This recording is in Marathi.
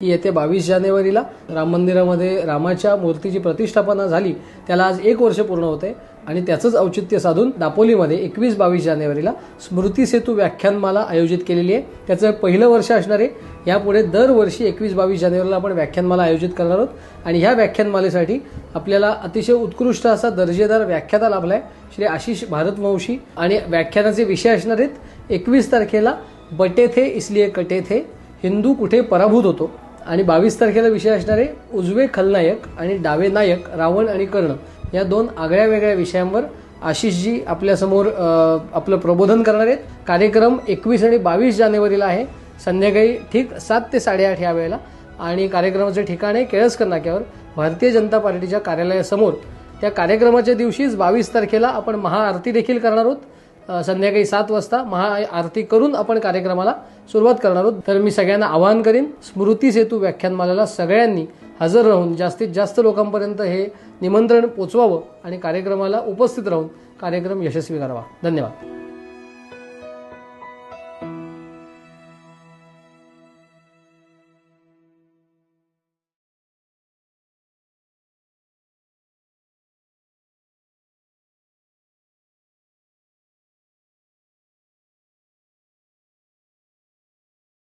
की येत्या बावीस जानेवारीला राम मंदिरामध्ये रामाच्या मूर्तीची प्रतिष्ठापना झाली. त्याला आज एक वर्ष पूर्ण होते. आणि त्याचंच औचित्य साधून दापोलीमध्ये एकवीस बावीस जानेवारीला स्मृती सेतू व्याख्यानमाला आयोजित केलेली आहे. त्याचं पहिलं वर्ष असणार आहे. यापुढे दरवर्षी एकवीस बावीस जानेवारीला आपण व्याख्यानमाला आयोजित करणार आहोत. आणि ह्या व्याख्यानमालेसाठी आपल्याला अतिशय उत्कृष्ट असा दर्जेदार व्याख्याता लाभला आहे श्री आशिष भारतवंशी. आणि व्याख्यानाचे विषय असणार आहेत. एकवीस तारखेला बटे थे इसलिए कटे थे हिंदू कुठे पराभूत होतो? आणि बावीस तारखेला विषय असणारे उजवे खलनायक आणि डावे नायक रावण आणि कर्ण या दोन आगळ्या वेगळ्या विषयांवर आशिषजी आपल्यासमोर आपलं प्रबोधन करणार आहेत. कार्यक्रम एकवीस आणि बावीस जानेवारीला आहे. संध्याकाळी ठीक सात ते साडेआठ या वेळेला. आणि कार्यक्रमाचे ठिकाण आहे केळसकर नाक्यावर. भारतीय जनता पार्टीच्या कार्यालयासमोर. त्या कार्यक्रमाच्या दिवशीच बावीस तारखेला आपण महाआरती देखील करणार आहोत. संध्याकाळी सात वाजता महाआरती करून आपण कार्यक्रमाला सुरुवात करणार आहोत. तर मी सगळ्यांना आवाहन करीन स्मृती सेतू व्याख्यानमालेला सगळ्यांनी हजर राहून जास्तीत जास्त लोकांपर्यंत हे निमंत्रण पोचवावं आणि कार्यक्रमाला उपस्थित राहून कार्यक्रम यशस्वी करावा. धन्यवाद.